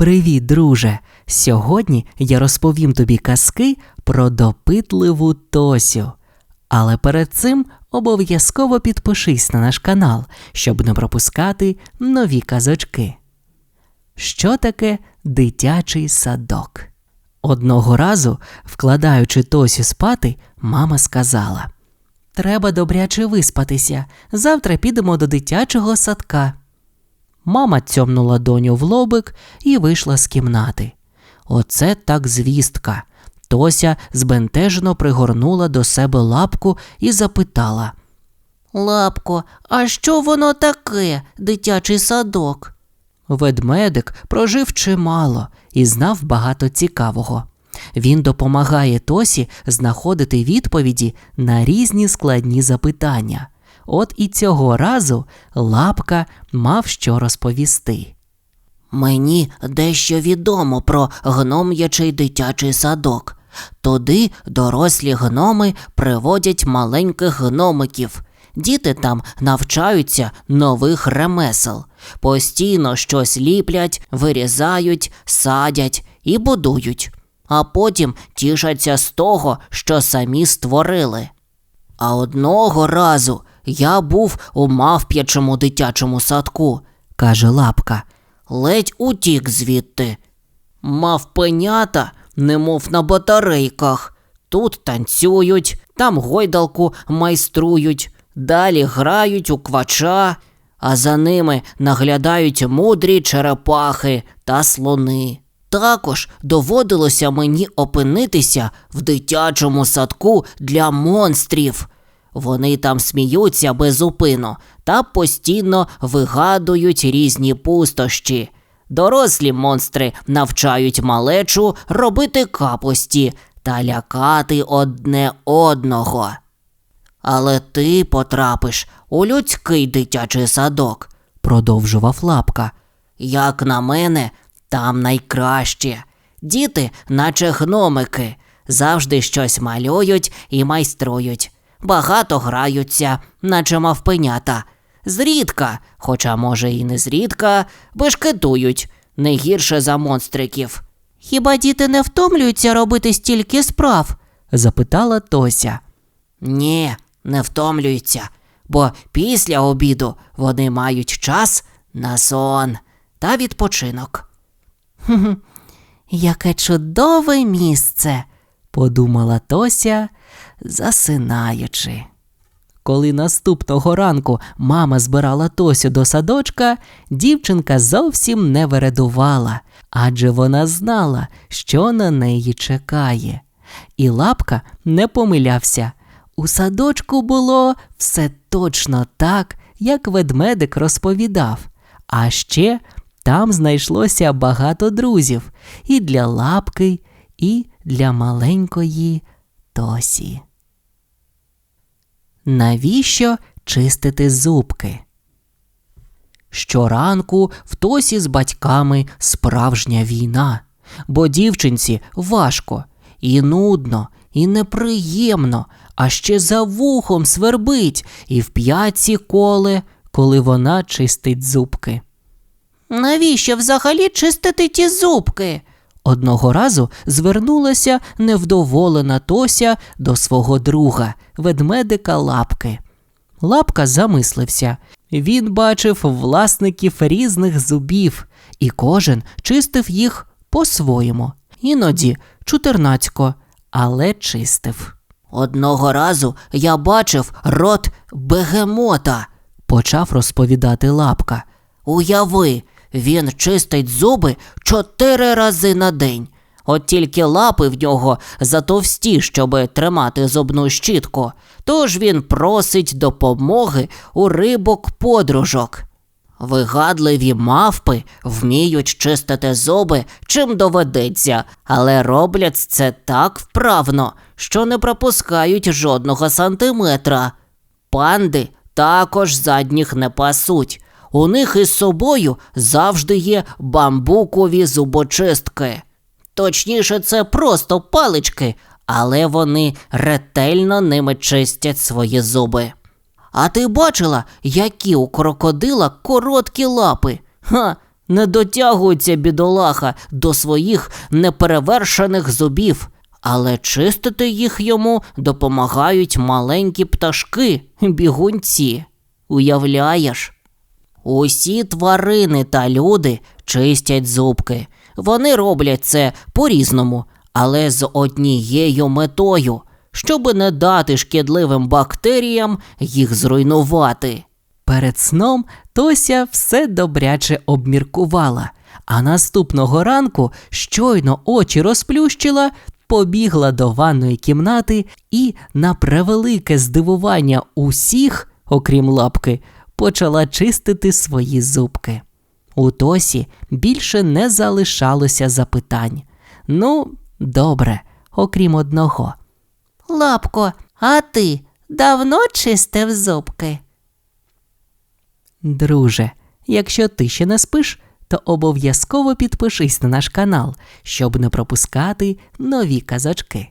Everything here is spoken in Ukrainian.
Привіт, друже! Сьогодні я розповім тобі казки про допитливу Тосю. Але перед цим обов'язково підпишись на наш канал, щоб не пропускати нові казочки. Що таке дитячий садок? Одного разу, вкладаючи Тосю спати, мама сказала: Треба добряче виспатися. Завтра підемо до дитячого садка. Мама цьомнула доню в лобик і вийшла з кімнати. Оце так звістка. Тося збентежено пригорнула до себе лапку і запитала. Лапко, а що воно таке, дитячий садок? Ведмедик прожив чимало і знав багато цікавого. Він допомагає Тосі знаходити відповіді на різні складні запитання. От і цього разу лапка мав що розповісти. Мені дещо відомо про гном'ячий дитячий садок. Туди дорослі гноми приводять маленьких гномиків. Діти там навчаються нових ремесел, постійно щось ліплять, вирізають, садять і будують, а потім тішаться з того, що самі створили. А одного разу я був у мавп'ячому дитячому садку, каже лапка. ледь утік звідти. Мавпенята, немов на батарейках. Тут танцюють, там гойдалку майструють, далі грають у квача, а за ними наглядають мудрі черепахи та слони. Також доводилося мені опинитися в дитячому садку для монстрів. Вони там сміються безупину та постійно вигадують різні пустощі. Дорослі монстри навчають малечу робити капості та лякати одне одного. Але ти потрапиш у людський дитячий садок, Продовжував лапка. як на мене, там найкраще. Діти, наче гномики, завжди щось малюють і майструють. Багато граються, наче мавпенята. Зрідка, хоча, може, і не зрідка, бешкетують не гірше за монстриків. Хіба діти не втомлюються робити стільки справ? запитала Тося. Ні, не втомлюються, бо після обіду вони мають час на сон та відпочинок. Яке чудове місце, подумала Тося, засинаючи. Коли наступного ранку мама збирала Тосю до садочка, дівчинка зовсім не вередувала, адже вона знала, що на неї чекає. І лапка не помилявся. У садочку було все точно так, як ведмедик розповідав. А ще там знайшлося багато друзів і для лапки, і для маленької Тосі. Навіщо чистити зубки? Щоранку в Тосі з батьками справжня війна, бо дівчинці важко, і нудно, і неприємно, а ще за вухом свербить і в п'ятці коле, коли вона чистить зубки. Навіщо взагалі чистити ті зубки? Одного разу звернулася невдоволена Тося до свого друга, ведмедика Лапки. Лапка замислився. Він бачив власників різних зубів, і кожен чистив їх по-своєму. Іноді чутернацько, але чистив. Одного разу я бачив рот бегемота. Почав розповідати Лапка. Уяви, він чистить зуби чотири рази на день. От тільки лапи в нього затовсті, щоб тримати зубну щітку, тож він просить допомоги у рибок подружок. Вигадливі мавпи вміють чистити зуби, чим доведеться, але роблять це так вправно, що не пропускають жодного сантиметра. Панди також задніх не пасуть. У них із собою завжди є бамбукові зубочистки. Точніше, це просто палички, але вони ретельно ними чистять свої зуби. А ти бачила, які у крокодила короткі лапи? Ха, Не дотягується бідолаха до своїх неперевершених зубів, але чистити їх йому допомагають маленькі пташки, бігунці. Уявляєш? Усі тварини та люди чистять зубки. Вони роблять це по-різному, але з однією метою, щоби не дати шкідливим бактеріям їх зруйнувати. Перед сном Тося все добряче обміркувала, а наступного ранку щойно очі розплющила, побігла до ванної кімнати і, на превелике здивування усіх, окрім лапки, почала чистити свої зубки. У Тосі більше не залишалося запитань. Ну, добре, окрім одного. Лапко, а ти давно чистив зубки? Друже, якщо ти ще не спиш, то обов'язково підпишись на наш канал, щоб не пропускати нові казочки.